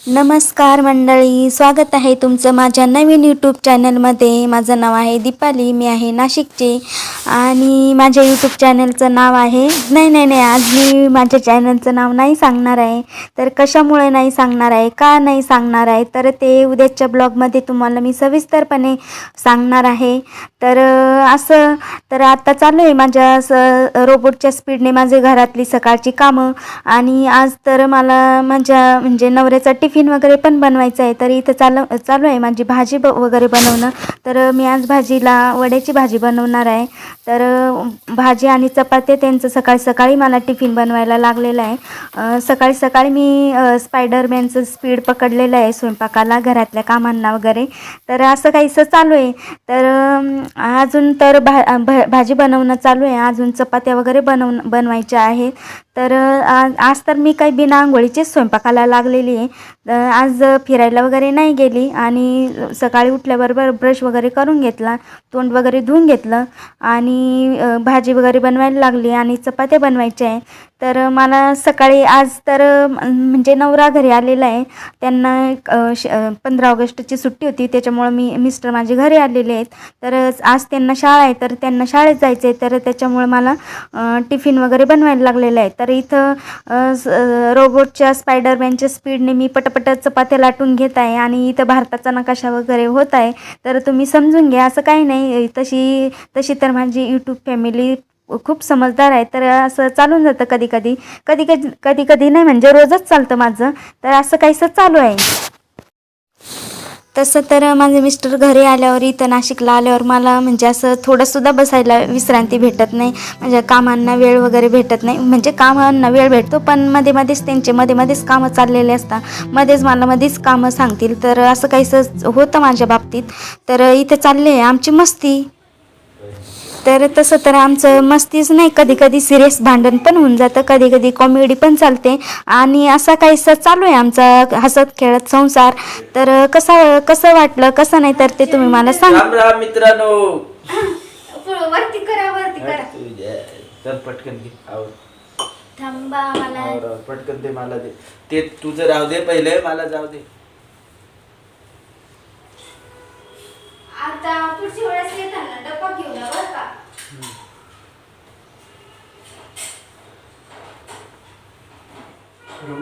नमस्कार मंडळी स्वागत आहे तुमचं माझ्या नवीन यूट्यूब चॅनलमध्ये माझं नाव आहे दीपाली मी आहे नाशिकचे. आणि माझ्या यूट्यूब चॅनलचं नाव आहे नाही नाही नाही आज मी माझ्या चॅनलचं नाव नाही सांगणार आहे. तर कशामुळे नाही सांगणार आहे का नाही सांगणार आहे तर ते उद्याच्या ब्लॉगमध्ये तुम्हाला मी सविस्तरपणे सांगणार आहे. तर असं तर आता चालू आहे माझ्या असं रोबोटच्या स्पीडने माझे घरातली सकाळची कामं. आणि आज तर मला माझ्या म्हणजे नवऱ्याचा टिफिन वगैरे पण बनवायचं आहे. तर इथं चालू चालू आहे माझी भाजी ब वगैरे बनवणं. तर मी आज भाजीला वड्याची भाजी बनवणार आहे. तर भाजी आणि चपात्या त्यांचं सकाळी सकाळी मला टिफिन बनवायला लागलेलं आहे. सकाळी सकाळी मी स्पायडरमॅनचं स्पीड पकडलेलं आहे स्वयंपाकाला घरातल्या कामांना वगैरे. तर असं काहीसं चालू आहे. तर अजून तर भा भ भाजी बनवणं चालू आहे. अजून चपात्या वगैरे बनवून बनवायच्या आहेत. तर आज तर मी काही बिना आंघोळीचीच स्वयंपाकाला लागलेली आहे. आज फिरायला वगैरे नाही गेली आणि सकाळी उठल्याबरोबर ब्रश वगैरे करून घेतला तोंड वगैरे धुवून घेतलं आणि भाजी वगैरे बनवायला लागली आणि चपात्या बनवायच्या आहे तर मला सकाळी आज तर म्हणजे नवरा घरी आलेला आहे. त्यांना श पंधरा ऑगस्टची सुट्टी होती त्याच्यामुळं मी मिस्टर माझे घरी आलेले आहेत. तर आज त्यांना शाळा आहे तर त्यांना शाळेत जायचं आहे तर त्याच्यामुळं मला टिफिन वगैरे बनवायला लागलेलं आहे. तर इथं रोबोटच्या स्पायडरमॅनच्या स्पीडने मी पटपट चपात्या लाटून घेत आहे आणि इथं भारताचा नकाशा वगैरे होत आहे तर तुम्ही समजून घ्या. असं काही नाही. तशी तशी तर माझी यूट्यूब फॅमिली खूप समजदार आहे. तर असं चालून जातं कधी कधी कधी कधी कधी कधी नाही म्हणजे रोजच चालतं माझं. तर असं काहीसं चालू आहे. तसं तर माझे मिस्टर घरी आल्यावर इथं नाशिकला आल्यावर मला म्हणजे असं थोडंसुद्धा बसायला विश्रांती भेटत नाही. म्हणजे कामांना वेळ वगैरे भेटत नाही. म्हणजे कामांना वेळ भेटतो पण मध्ये मध्येच त्यांचे मध्ये मध्येच कामं चाललेले असतात. मध्येच मला मध्येच कामं सांगतील. तर असं काहीसं होतं माझ्या बाबतीत. तर इथं चालले आहे आमची मस्ती. तर तसं तर आमचं मस्तीच नाही. कधी कधी सिरियस भांडण पण होऊन जातं. कधी कधी कॉमेडी पण चालते. आणि असा काहीसा चालू आहे आमचा हसत खेळत संसार. तर कसं कसं वाटलं कसं नाही तर ते तुम्ही मला सांग. मित्रांनो. वरती करा वरती चल पटकन घे. थांबा मला. पटकन दे मला दे. ते तुझं राहू दे पहिले. मला जाऊ दे आता पुढच्या वेळेस येताना डब्बा घेऊन या बरं का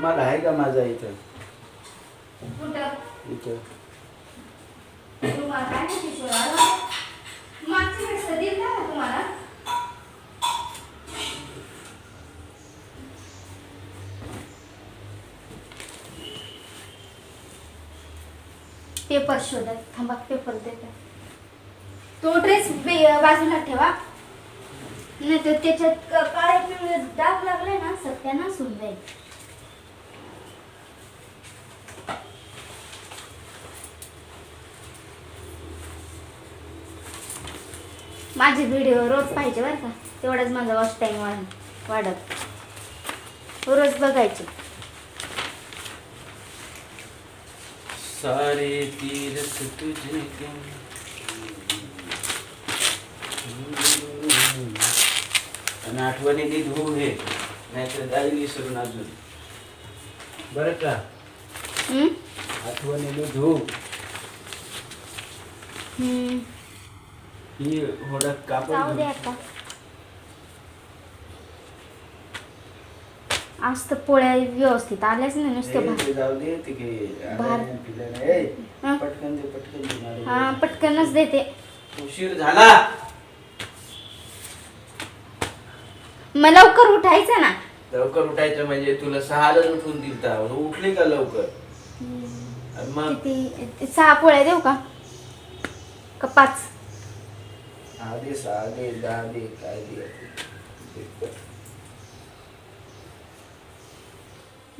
रुमाल आहे का माझा इथं? तुम्हाला तुम्हाला? पेपर शोधत थांबा पेपर देते. तो ड्रेस बाजूला ठेवा. नाही तर त्याच्यात काळे पिवळे डाग लागले ना होऊन जाईल. माझे व्हिडिओ रोज पाहिजे बरं का तेवढाच माझा वॉच टाईम वाढ वाढत रोज बघायचे सारे तीरथ तुझे? आणि आठवणीने धुऊ हे नाहीतर जाईल विसरून अजून बरं का? आठवणीने धुऊ हम्म. ही होडक जाऊ दे आता. आज तर पोळ्या व्यवस्थित आल्याच नाही नुसते भात. जाऊ दे ते पिलं नाही. ए, हा? पटकन दे पटकन दे मला. हा पटकनच देते. उशीर झाला. मग लवकर उठायचं ना. लवकर उठायचं म्हणजे तुला सहाला उठून दिलता उठली का लवकर? आणि मग? किती? सहा पोळ्या देऊ का? का पाच? सहा दे सहा दे दहा दे काय दे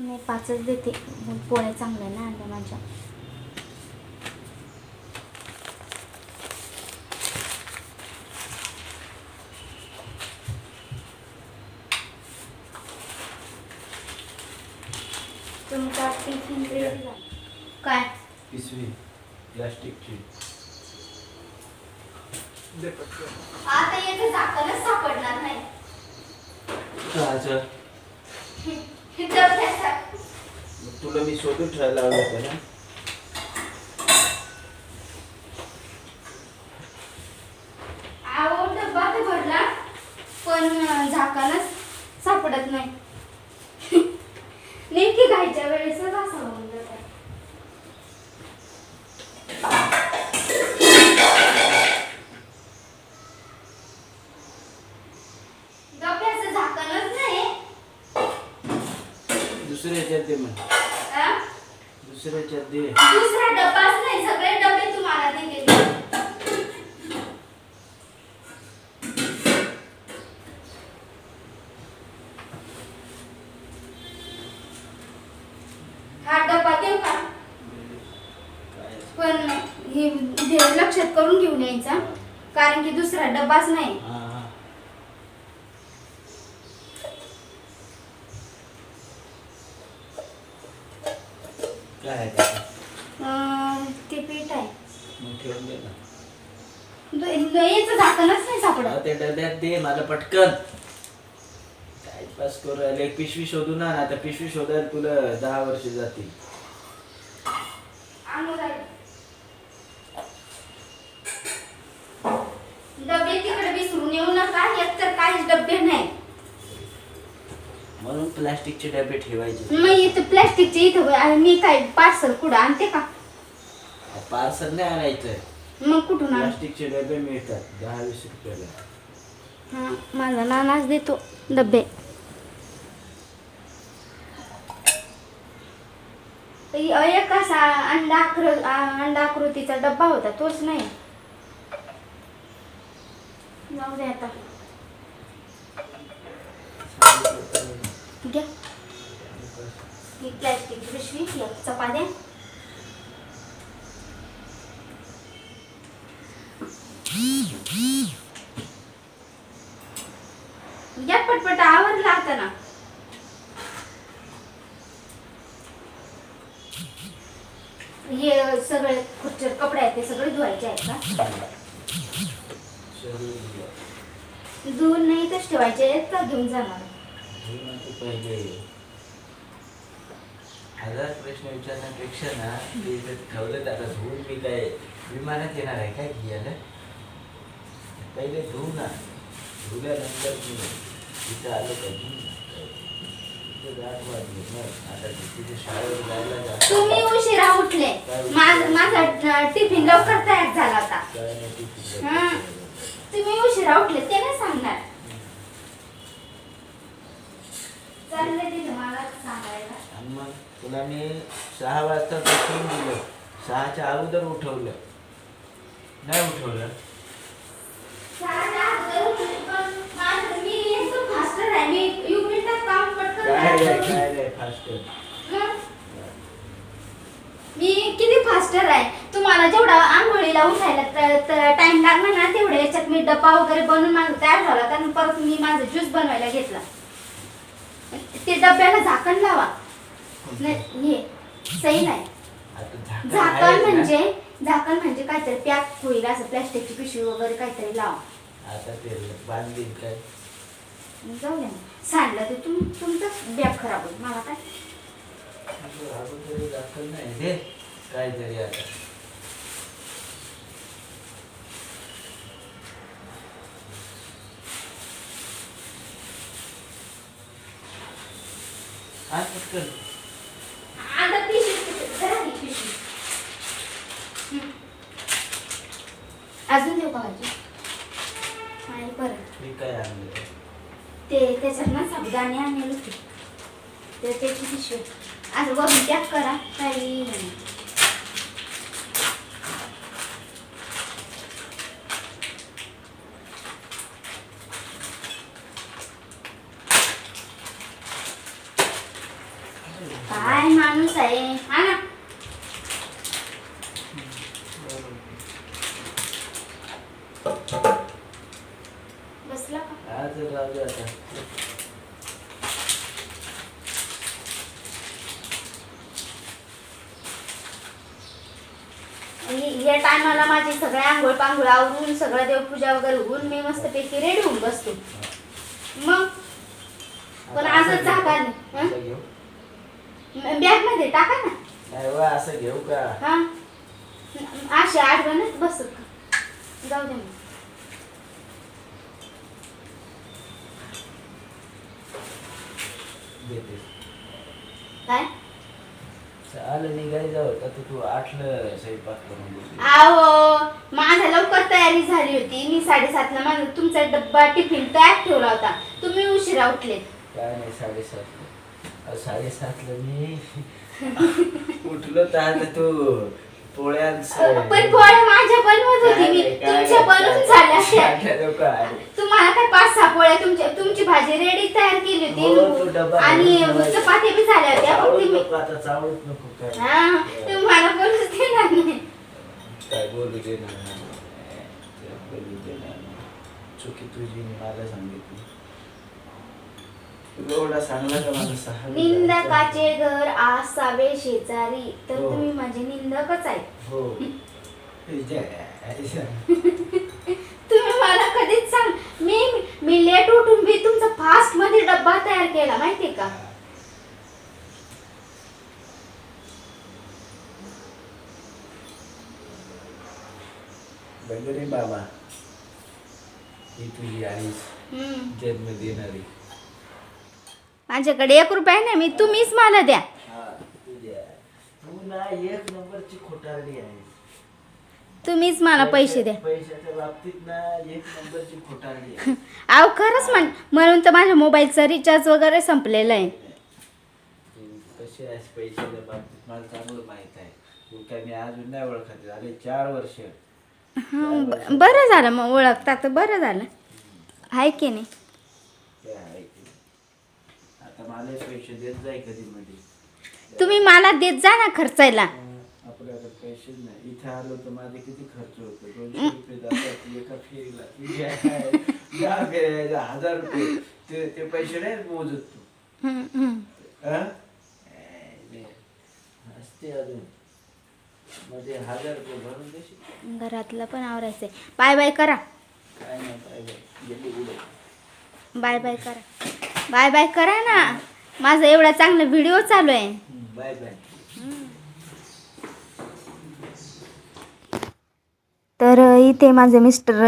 मी पाचच देते. पोळ्या चांगल्या ना आणल्या माझ्या तुमचा टिफिन रेडी झाला काय पिशवी प्लास्टिकची दे पटकन. आता येथे झाकणच सापडणार नाही चहाचं. हे डबऱ्याचं. मग तुला मी शोधून ठेवायला लावलं होतं ना आवड डब्बा तर भरला पण सापडत नाही. नेमकी घायच्या वेळेसच असं होऊन जातं. डब्याचं झाकणच नाही. दुसऱ्या ह्याच्यात दे मग आ? दुसऱ्या ह्याच्यात दे. दुसरा डब्बाच नाही सगळे डबे तुम्हाला दिलेले हा डब्बा देऊ का काय पण हे लक्षात करून घेऊन यायचा. कारण की दुसरा डब्बाच नाही. हा हा. काय आहे त्याच्यात? अं, ते पीठ आहे. मग ठेवून दे ना. दो- याचं झाकणच नाही सापडत. ते डब्यात दे मला पटकन. टाइमपास करू राहिले. एक पिशवी शोधू ना आता पिशवी शोधायला तुला दहा वर्ष जातील आणू राहिले. डबे तिकडे विसरून येऊ नका एक तर काहीच डबे नाही म्हणून प्लास्टिकचे डबे ठेवायचे. मग इथं प्लॅस्टिकचे इथं आणि मी काय पार्सल कुठं आणते का? पार्सल नाही आणायचंय मग कुठून आण? प्लास्टिकचे डबे मिळतात दहा वीस रुपयाला. हा माझा नानाच देतो डबे. एक असा अंडा आकृ अंडा आकृतीचा डब्बा होता तोच नाही. जाऊ दे आता. घ्या. ही प्लॅस्टिक पिशवी ही चपात्या या पटपट आवरला आता ना हे सगळे खुर्चीवर कपडे आहेत ते सगळे धुवायचे आहेत का? धुवून नाही तर ठेवायचे आहेत का? घेऊन जाणार. पहिले हजार प्रश्न विचारण्यापेक्षा ना ते जर ठेवलं आता धुवून मी काय विमानात येणार आहे काय घ्यायला पहिले धुवू ना धुल्यानंतर मी इथं आलो का? वाजली. मग आता तिथे शाळेवर जायला तुम्ही उशिरा उठले. माझ- माझा टिफिन लवकर तयार झाला होता. तिथे हा. तुम्ही उशिरा उठले ते नाही सांगणार चालले तिथे मला सांगायला आणि मग तुला मी सहा वाजता उठवून दिलं सहाच्या अगोदर उठवलं. नाही उठवलं. मी किती फास्टर आहे. तुम्हाला जेवढा आंघोळीला उठायला टाइम लागला ना तेवढ्या याच्यात मी डब्बा वगैरे बनवून माझा तयार झाला. कारण परत मी माझा ज्यूस बनवायला घेतला. ते डब्याला झाकण लावा. नाही हे सही नाही. झाकण. म्हणजे झाकण म्हणजे काहीतरी पॅक होईल असं प्लॅस्टिकची पिशवी वगैरे काहीतरी लावा. आता ते बांधील काय? जाऊ द्या ना. सांडलं ते तुम तुमचं बॅग खराब होईल. मला काय? असं अगोदर झाकण नाही. दे काय तरी आता. हा पटकन आता पिशवी जरा ही पिशवी हं. अजून देऊ का भाजी नाही परत मी काय आणलं ते? त्याच्यात ना साबुदाणे आणले होते ते त्याची पिशवी आज बघून त्याग करा काही नाही काय माणूस आहे हा ना बसला का? आज राहू दे आता. आणि या टायमाला माझी सगळे आंघोळ पांघोळ आवरून सगळं देवपूजा वगैरे होऊन मी मस्तपैकी रेडी होऊन बसतो मग? पण आता असं घेऊ. जागा नाही? आता घेऊ. बॅगमध्ये टाका ना. असं घेऊ का? हा. असे आठवणच बसत का? जाऊ दे देते काय? चालेल निघाय जाऊ. आता तू आठलं स्वयंपाक करून. आहो माझा लवकर तयारी झाली होती. मी साडेसातला माझा तुमचा डब्बा टिफिन तयार ठेवला होता. तुम्ही उशिरा उठले. काय नाही साडेसातला. अहो, साडेसातला मी उठलो तर आता तू पण पोळे माझ्या बनवत होती मी. तुमच्या बनवून झाल्या तुम्हाला काय पाच सहा पोळ्या तुमच्या तुमची भाजी रेडी तयार केली हो, होती डबा आणि. चपात्या बी झाल्या होत्या. फक्त मी हा तुम्हाला बोलूच देणार नाही. काय बोलू देणार नाही. चुकी तुझी मला सांगितली. तुला एवढा सांगला का माझा सहा निंदकाचे घर असावे शेजारी. तर हो. तुम्ही माझे निंदकच आहे हो तुम्ही मला कधीच सांग. मी मी लेट उठून मी तुमचा फास्टमध्ये डब्बा तयार केला माहितीये का? बघ बाबा. ही तुझी आईस हम्म. जन्म देणारी. माझ्याकडे एक रुपया नाही मी तुम्हीच मला द्या. हा तुझ्या तू ना एक नंबरची खोटारडी आहे. तुम्हीच मला पैसे द्या. पैशाच्या बाबतीत ना एक नंबरची खोटारडी आहे. अहो खरंच म्हण म्हणून तर माझ्या मोबाईलचा रिचार्ज वगैरे संपलेला आहे. तू कशी आहेस पैशाच्या बाबतीत? मला चांगलं माहीत आहे. तू काय मी अजून नाही ओळखत झाले चार वर्ष. हं, ब- बरं झालं मग ओळखता तर बरं झालं. आहे की नाही? ते आहे ते. आता मला पैसे देत जाय कधी मध्ये. तुम्ही मला देत जा ना खर्चायला. आपल्याकडे पैसेच नाही. इथे आलो तर माझे किती खर्च होतो? दोनशे रुपये जातात एका फेरीला. तुझे आहे, दहा फेऱ्या, हजार रुपये. ते ते पैसे नाही मोजत तू. हं? ए, नाही. असते अजून. मध्ये हजार रुपये भरून देशील? घरातलं पण आवरायचंय. बाय बाय करा. काय नाही पाहिजे गेली बाय बाय करा. बाय बाय करा ना. माझा एवढा चांगला व्हिडिओ चालू आहे. Bye bye. तर इथे माझे मिस्टर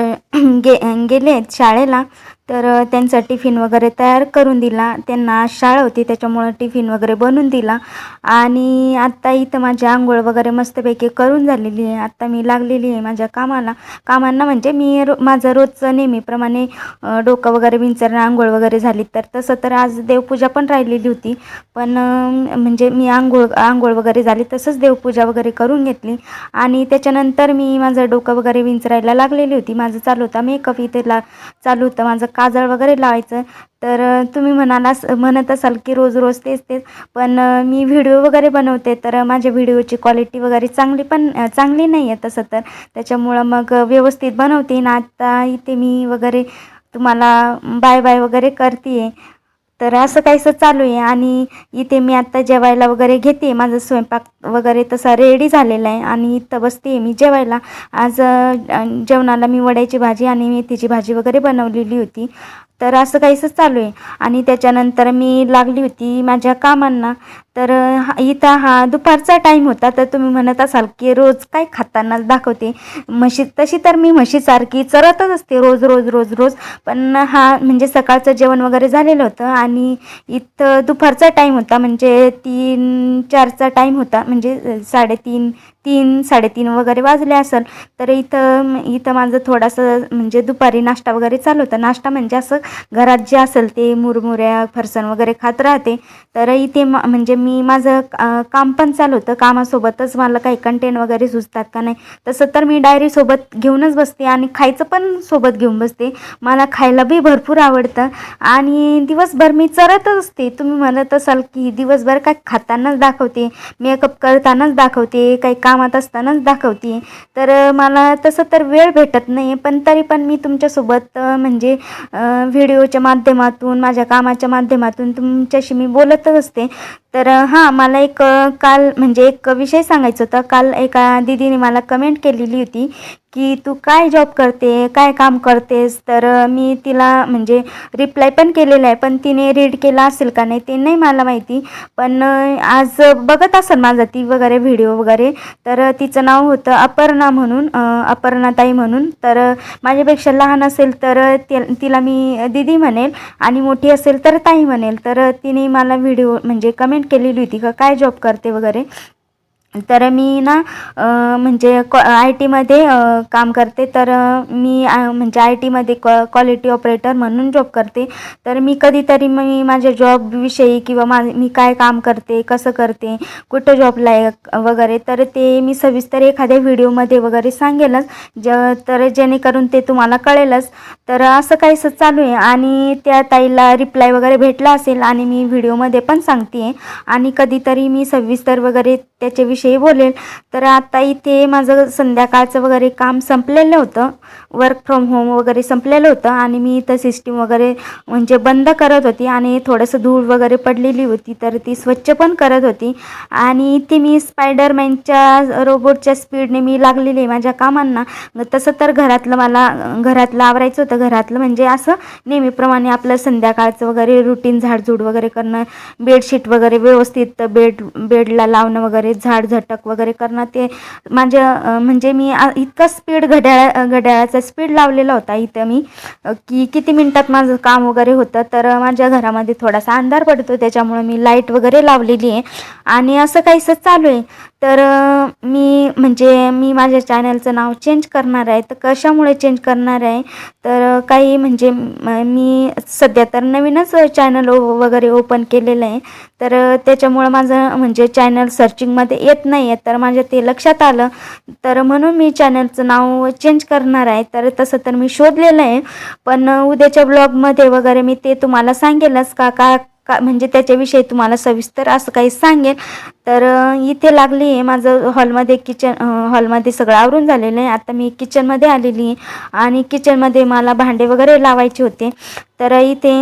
गे गेले आहेत शाळेला. तर त्यांचा टिफिन वगैरे तयार करून दिला. त्यांना आज शाळा होती त्याच्यामुळं टिफिन वगैरे बनवून दिला. आणि आत्ता इथं माझी आंघोळ वगैरे मस्तपैकी करून झालेली आहे. आत्ता मी लागलेली आहे माझ्या कामाला. कामांना म्हणजे मी रो माझं रोजचं नेहमीप्रमाणे डोकं वगैरे विंचरणं आंघोळ वगैरे झाली. तर तसं तर आज देवपूजा पण राहिलेली होती. पण म्हणजे मी आंघोळ आंघोळ वगैरे झाली तसंच देवपूजा वगैरे करून घेतली. आणि त्याच्यानंतर मी माझं डोकं वगैरे विंचरायला लागलेली होती. माझं चालू होता. मेकअप इथे ला चालू होतं. माझं काजळ वगैरे लावायचं. तर तुम्ही म्हणाला म्हणत असाल की रोज रोज तेच तेच. पण मी व्हिडिओ वगैरे बनवते तर माझ्या व्हिडिओची क्वालिटी वगैरे चांगली पण चांगली नाही आहे तसं तर. त्याच्यामुळं मग व्यवस्थित बनवते. ना आता इथे मी वगैरे तुम्हाला बाय बाय वगैरे करते तर असं काहीसं चालू आहे आणि इथे मी आत्ता जेवायला वगैरे घेते. माझं स्वयंपाक वगैरे तसा रेडी झालेला आहे आणि इथं बसते मी जेवायला. आज जेवणाला मी वड्याची भाजी आणि मेथीची भाजी वगैरे बनवलेली होती. तर असं काहीसं चालू आहे आणि त्याच्यानंतर मी लागली होती माझ्या कामांना. तर हा- इथं हा दुपारचा टाईम होता. तर तुम्ही म्हणत असाल की रोज काय खाताना दाखवते. म्हशी तशी तर मी म्हशीसारखी चरतच असते रोज रोज रोज रोज. पण हा म्हणजे सकाळचं जेवण वगैरे झालेलं होतं आणि इथं दुपारचा टाईम होता म्हणजे तीन चारचा टाईम होता म्हणजे साडेतीन तीन साडेतीन वगैरे वाजले असेल तर इथं इथं माझं थोडंसं म्हणजे दुपारी नाश्ता वगैरे चालू होता. नाश्ता म्हणजे असं घरात जे असेल ते मुरमुऱ्या फरसण वगैरे खात राहते. तर इथे मा- म्हणजे मी माझं काम पण चालू होतं. कामासोबतच मला काही कंटेंट वगैरे सुचतात का नाही तसं तर मी डायरीसोबत घेऊनच बसते आणि खायचं पण सोबत घेऊन बसते. मला खायला बी भरपूर आवडतं. आणि दिवसभर मी चरतच असते. तुम्ही म्हणत असाल की दिवसभर काय खातानाच दाखवते मेकअप करतानाच दाखवते काही कामात असतानाच दाखवते. तर मला तसं तर वेळ भेटत नाही पण तरी पण मी तुमच्यासोबत म्हणजे व्हिडिओच्या माध्यमातून माझ्या कामाच्या माध्यमातून तुमच्याशी मी बोलतच असते. तर हां मला एक काल म्हणजे एक विषय सांगायचा होता. काल एका दिदीने मला कमेंट केलेली होती की तू काय जॉब करते? काय काम करतेस? तर मी तिला म्हणजे रिप्लाय पण केलेला आहे पण तिने रीड केला असेल का नाही ते नाही मला माहिती. पण आज बघत असेल माझा ती वगैरे व्हिडिओ वगैरे. तर तिचं नाव होतं अपर्णा म्हणून अपर्णाताई म्हणून. तर माझ्यापेक्षा लहान असेल तर ति- तिला मी दीदी म्हणेल आणि मोठी असेल तर ताई म्हणेल. तर तिने मला व्हिडिओ म्हणजे कमेंट केलेली होती का? काय जॉब करते वगैरे? तर मी ना म्हणजे कॉ आय टीमध्ये काम करते. तर मी म्हणजे आय टीमध्ये कॉ क्वालिटी ऑपरेटर म्हणून जॉब करते. तर मी कधीतरी मी माझ्या जॉबविषयी किंवा मा मी काय काम करते कसं करते कुठं जॉबला आहे वगैरे तर ते मी सविस्तर एखाद्या व्हिडिओमध्ये वगैरे सांगेलच. ज तर जेणेकरून ते तुम्हाला कळेलच. तर असं काहीसं चालू आहे आणि त्या ताईला रिप्लाय वगैरे भेटला असेल आणि मी व्हिडिओमध्ये पण सांगते आहे आणि कधीतरी मी सविस्तर वगैरे त्याच्याविषयी बोलेल तर आता इथे माझं संध्याकाळचं वगैरे काम संपलेलं होतं. वर्क फ्रॉम होम वगैरे संपलेलं होतं आणि मी इथं सिस्टीम वगैरे म्हणजे बंद करत होती आणि थोडंसं धूळ वगैरे पडलेली होती तर ती स्वच्छ पण करत होती. आणि इथे मी स्पायडरमॅनच्या रोबोटच्या स्पीडने मी लागलेली आहे माझ्या कामांना. तसं तर घरातलं मला घरातलं आवरायचं होतं. घरातलं म्हणजे असं नेहमीप्रमाणे आपलं संध्याकाळचं वगैरे रुटीन झाडझूड वगैरे करणं बेडशीट वगैरे व्यवस्थित बेड बेडला लावणं वगैरे झाड झटक वगैरे करणं ते म्हणजे, माझ्या म्हणजे मी इतकं इतका स्पीड घड्याळा घड्याळाचा स्पीड लावलेला होता इथं मी. की किती मिनटात माझं काम वगैरे होतं तर माझ्या घरामध्ये थोडासा अंधार पडतो त्याच्यामुळे मी लाइट वगैरे लावलेली आहे. आणि असं काहीसं चालू आहे. तर मी म्हणजे मी माझ्या चॅनलचं नाव चेंज करणार आहे. तर कशामुळे चेंज करणार आहे? तर काही म्हणजे मी सध्या तर नवीनच चॅनल वगैरे ओपन केलेलं आहे. तर त्याच्यामुळं माझं म्हणजे चॅनल सर्चिंगमध्ये येत नाही आहे तर माझ्या ते लक्षात आलं. तर म्हणून मी चॅनलचं नाव चेंज करणार आहे. तर तसं तर मी शोधलेलं आहे. पण उद्याच्या ब्लॉगमध्ये वगैरे मी ते तुम्हाला सांगेलच का का का म्हणजे त्याच्याविषयी तुम्हाला सविस्तर असं काही सांगेल तर इथे लागली आहे माझं हॉलमध्ये किचन हॉलमध्ये सगळं आवरून झालेलं आहे. आता मी किचनमध्ये आलेली आहे आणि किचनमध्ये मला भांडे वगैरे लावायचे होते. तर इथे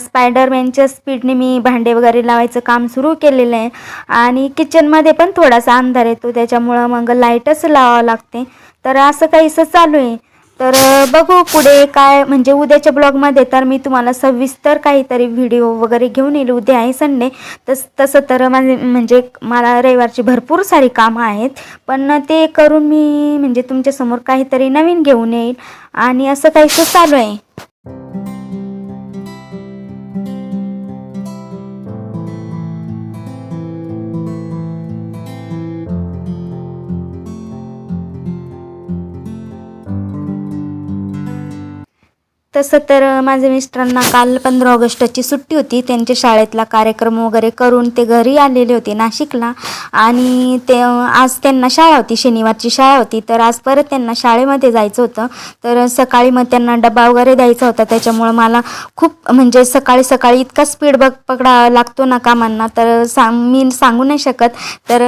स्पायडरमॅनच्या स्पीडने मी भांडे वगैरे लावायचं काम सुरू केलेलं आहे. आणि किचनमध्ये पण थोडासा अंधार येतो. त्याच्यामुळं मग लाईटच लावावं लागते. तर असं काहीसं चालू आहे. तर बघू पुढे काय म्हणजे उद्याच्या ब्लॉगमध्ये तर मी तुम्हाला सविस्तर काहीतरी व्हिडिओ वगैरे घेऊन येईल. उद्या आहे संडे. तस तसं तर माझे म्हणजे मला रविवारची भरपूर सारी कामं आहेत. पण ते करून मी म्हणजे तुमच्यासमोर काहीतरी नवीन घेऊन येईल. आणि असं काहीसं चालू आहे. तसं तर माझ्या मिस्टरांना काल पंधरा ऑगस्टची सुट्टी होती. त्यांच्या शाळेतला कार्यक्रम वगैरे करून ते घरी आलेले होते नाशिकला. आणि ते आज त्यांना शाळा होती शनिवारची शाळा होती. तर आज परत त्यांना शाळेमध्ये जायचं होतं. तर सकाळी मग त्यांना डबा वगैरे द्यायचा होता. त्याच्यामुळं मला खूप म्हणजे सकाळी सकाळी इतका स्पीड बघ पकडावा लागतो ना कामांना. तर सांग मी सांगू नाही शकत. तर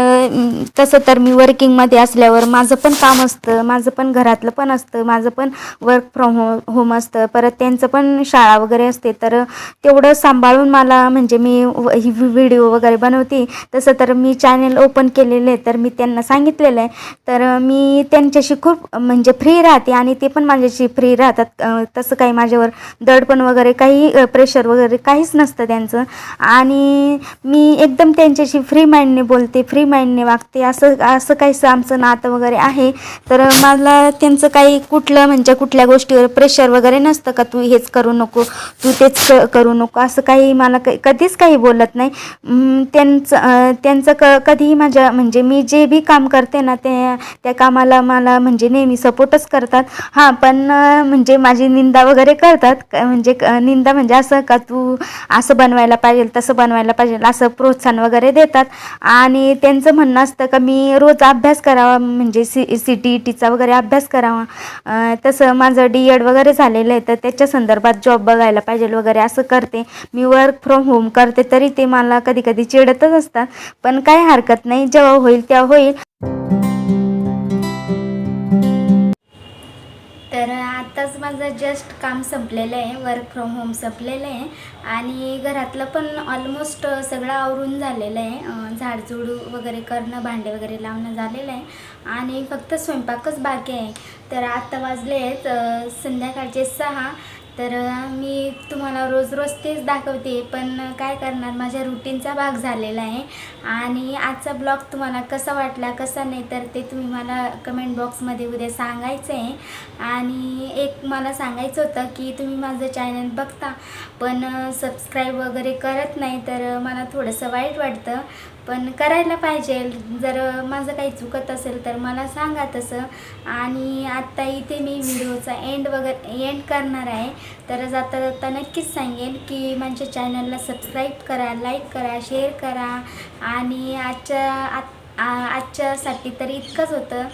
तसं तर मी वर्किंगमध्ये असल्यावर माझं पण काम असतं. माझं पण घरातलं पण असतं. माझं पण वर्क फ्रॉम हो होम असतं. परत त्यांचं पण शाळा वगैरे असते तर तेवढं सांभाळून मला म्हणजे मी व- ही व्हिडिओ वगैरे बनवते. तसं तर मी चॅनल ओपन केलेलं आहे तर मी त्यांना सांगितलेलं आहे. तर मी त्यांच्याशी खूप म्हणजे फ्री राहते आणि ते पण माझ्याशी फ्री राहतात. तसं काही माझ्यावर दडपण वगैरे काही प्रेशर वगैरे काहीच नसतं त्यांचं. आणि मी एकदम त्यांच्याशी फ्री माइंडने बोलते फ्री माइंडने वागते. असं असं काहीसं आमचं नातं वगैरे आहे. तर मला त्यांचं काही कुठलं म्हणजे कुठल्या गोष्टीवर प्रेशर वगैरे नसतं. का? तू हेच करू नको तू तेच क करू नको. असं काही मला क कधीच काही बोलत नाही. त्यांचं त्यांचं क कधीही माझ्या म्हणजे मी जे बी काम करते ना ते त्या कामाला मला म्हणजे नेहमी सपोर्टच करतात. हां पण म्हणजे माझी निंदा वगैरे करतात. क- म्हणजे क- निंदा म्हणजे असं का तू असं बनवायला पाहिजे तसं बनवायला पाहिजे असं प्रोत्साहन वगैरे देतात. आणि त्यांचं म्हणणं असतं का मी रोज अभ्यास करावा म्हणजे सी सी टी टीचा वगैरे अभ्यास करावा. तसं माझं डी एड वगैरे झालेलं आहे तर त्याच्या संदर्भात जॉब बघायला पाहिजे वगैरे असं करते. मी वर्क फ्रॉम होम करते तरी ते मला कधी कधी चिडतच असतात. पण काही हरकत नाही जेव्हा होईल तेव्हा होईल. तर आत्ताच माझं जस्ट काम संपलेलं आहे वर्क फ्रॉम होम संपलेलं आहे. आणि घरातलं पण ऑलमोस्ट सगळं आवरून झालेलं आहे. अं, झाडझूड वगैरे करणं भांडे वगैरे लावणं झालेलं आहे. आणि फक्त स्वयंपाकच बाकी आहे. तर आत्ता वाजले आहेत संध्याकाळचे सहा. तर मी तुम्हाला रोज रोज तेच दाखवते पण काय करणार माझ्या रुटीनचा भाग झालेला आहे. आणि आजचा ब्लॉग तुम्हाला कसा वाटला कसा नाही तर ते तुम्ही मला कमेंट बॉक्समध्ये उद्या सांगायचं आहे. आणि एक मला सांगायचं होतं की तुम्ही माझं चॅनल बघता पण सबस्क्राईब वगैरे करत नाही तर मला थोडंसं वाईट वाटतं. पण करायला पाहिजे. जर माझं काही चुकत असेल तर मला सांगा तसं. आणि आत्ता इथे मी व्हिडिओचा एंड वगैरे एंड करणार आहे. तर जाता जाता नक्कीच सांगेन की माझ्या चॅनलला सबस्क्राईब करा लाईक करा शेअर करा. आणि आजच्या आत- आ- आजच्यासाठी तर इतकंच होतं. तर